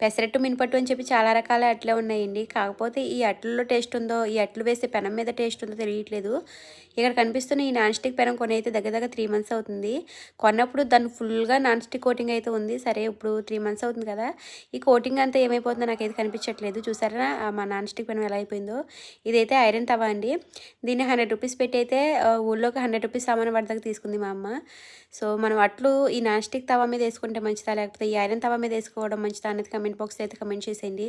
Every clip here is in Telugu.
పెసరట్టు మినపట్టు అని చెప్పి చాలా రకాల అట్లే ఉన్నాయండి. కాకపోతే ఈ అట్లలో టేస్ట్ ఉందో ఈ అట్లు వేసే పెనం మీద టేస్ట్ ఉందో తెలియట్లేదు. ఇక్కడ కనిపిస్తున్న ఈ నాన్ స్టిక్ పెనం కొని అయితే దగ్గర దగ్గర త్రీ మంత్స్ అవుతుంది. కొన్నప్పుడు దాన్ని ఫుల్గా నాన్ స్టిక్ కోటింగ్ అయితే ఉంది. సరే ఇప్పుడు త్రీ మంత్స్ అవుతుంది కదా. ఈ కోటింగ్ అంతా ఏమైపోతుందో నాకైతే కనిపించట్లేదు. చూసారా? మా నాన్ స్టిక్ పెనం ఎలా అయిపోయిందో. ఇదైతే ఐరన్ తవా అండి. దీన్ని హండ్రెడ్ రూపీస్ పెట్టి అయితే ఊళ్ళోకి హండ్రెడ్ రూపీస్ సామాన్ పడదాకా తీసుకుంది మా అమ్మ. సో మనం అట్లు ఈ నాన్ స్టిక్ తవా మీద వేసుకుంటే మంచిదా? లేకపోతే ఈ ఐరన్ తవా మీద వేసుకోవడం మంచిదా? అనేది కమెంట్ బాక్స్లో అయితే కమెంట్ చేసేయండి.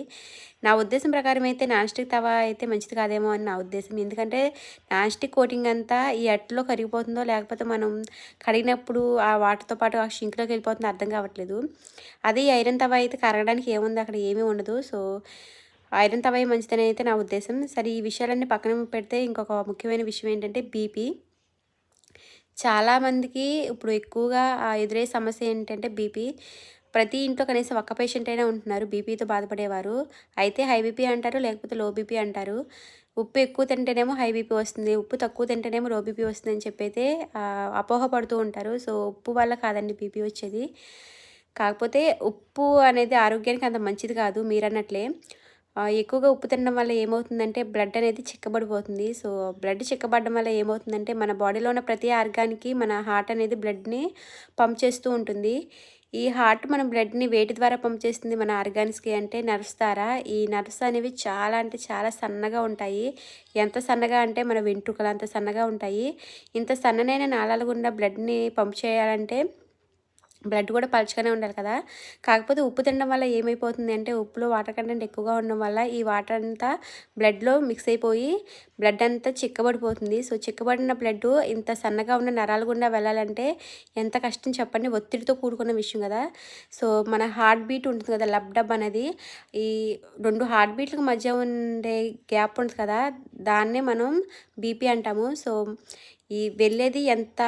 నా ఉద్దేశం ప్రకారం అయితే నాన్ స్టిక్ తవా అయితే మంచిది కాదేమో అని నా ఉద్దేశం. ఎందుకంటే నాన్ స్టిక్ కోటింగ్ అంతా ఈ అట్లో కరిగిపోతుందో లేకపోతే మనం కడిగినప్పుడు ఆ వాటర్తో పాటు ఆ షింక్లోకి వెళ్ళిపోతుందో అర్థం కావట్లేదు. అదే ఈ ఐరన్ తవా అయితే కరగడానికి ఏముంది? అక్కడ ఏమీ ఉండదు. సో ఐరన్ తవా మంచిదని అయితే నా ఉద్దేశం. సరే ఈ విషయాలన్నీ పక్కన పెడితే ఇంకొక ముఖ్యమైన విషయం ఏంటంటే బీపీ. చాలామందికి ఇప్పుడు ఎక్కువగా ఎదురయ్యే సమస్య ఏంటంటే బీపీ. ప్రతి ఇంట్లో కనీసం ఒక్క పేషెంట్ అయినా ఉంటున్నారు. బీపీతో బాధపడేవారు. అయితే హై బీపీ అంటారు లేకపోతే లో బీపీ అంటారు. ఉప్పు ఎక్కువ తింటేనేమో హై బీపీ వస్తుంది ఉప్పు తక్కువ తింటేనేమో లో బీపీ వస్తుంది అని చెప్పైతే అపోహ పడుతూ ఉంటారు. సో ఉప్పు వల్ల కాదండి బీపీ వచ్చేది. కాకపోతే ఉప్పు అనేది ఆరోగ్యానికి అంత మంచిది కాదు మీరన్నట్లే. ఎక్కువగా ఉప్పు తినడం వల్ల ఏమవుతుందంటే బ్లడ్ అనేది చిక్కబడిపోతుంది. సో బ్లడ్ చిక్కబడడం వల్ల ఏమవుతుందంటే మన బాడీలో ఉన్న ప్రతి ఆర్గానికి మన హార్ట్ అనేది బ్లడ్ని పంప్ చేస్తూ ఉంటుంది. ఈ హార్ట్ మన బ్లడ్ని వేటి ద్వారా పంప్ చేస్తుంది మన ఆర్గాన్స్కి అంటే నర్వ్స్ ద్వారా. ఈ నర్వ్స్ అనేవి చాలా అంటే చాలా సన్నగా ఉంటాయి. ఎంత సన్నగా అంటే మన వెంట్రుకలు అంత సన్నగా ఉంటాయి. ఇంత సన్ననైన నాళాలు గుండా బ్లడ్ని పంప్ చేయాలంటే బ్లడ్ కూడా పలుచగానే ఉండాలి కదా. కాకపోతే ఉప్పు తినడం వల్ల ఏమైపోతుంది అంటే ఉప్పులో వాటర్ కంటెంట్ ఎక్కువగా ఉండడం వల్ల ఈ వాటర్ అంతా బ్లడ్లో మిక్స్ అయిపోయి బ్లడ్ అంతా చిక్కబడిపోతుంది. సో చిక్కబడిన బ్లడ్ ఇంత సన్నగా ఉన్న నరాల గుండా వెళ్ళాలంటే ఎంత కష్టం చెప్పండి. ఒత్తిడితో కూడుకున్న విషయం కదా. సో మన హార్ట్ బీట్ ఉంటుంది కదా లబ్ డబ్ అనేది. ఈ రెండు హార్ట్ బీట్లకు మధ్య ఉండే గ్యాప్ ఉంటుంది కదా దాన్నే మనం బీపీ అంటాము. సో ఈ వెళ్ళేది ఎంత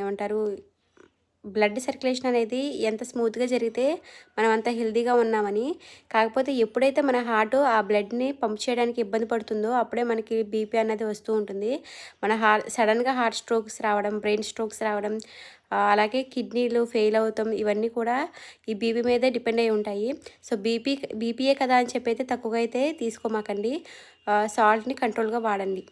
ఏమంటారు బ్లడ్ సర్క్యులేషన్ అనేది ఎంత స్మూత్గా జరిగితే మనం అంత హెల్దీగా ఉన్నామని. కాకపోతే ఎప్పుడైతే మన హార్ట్ ఆ బ్లడ్ని పంప్ చేయడానికి ఇబ్బంది పడుతుందో అప్పుడే మనకి బీపీ అనేది వస్తూ ఉంటుంది. మన హార్ట్ సడన్గా హార్ట్ స్ట్రోక్స్ రావడం బ్రెయిన్ స్ట్రోక్స్ రావడం అలాగే కిడ్నీలు ఫెయిల్ అవుతాం ఇవన్నీ కూడా ఈ బీపీ మీదే డిపెండ్ అయి ఉంటాయి. సో బీపీ బీపీఏ కదా అని చెప్పి అయితే తక్కువగా అయితే తీసుకోమాకండి. సాల్ట్ని కంట్రోల్గా వాడండి.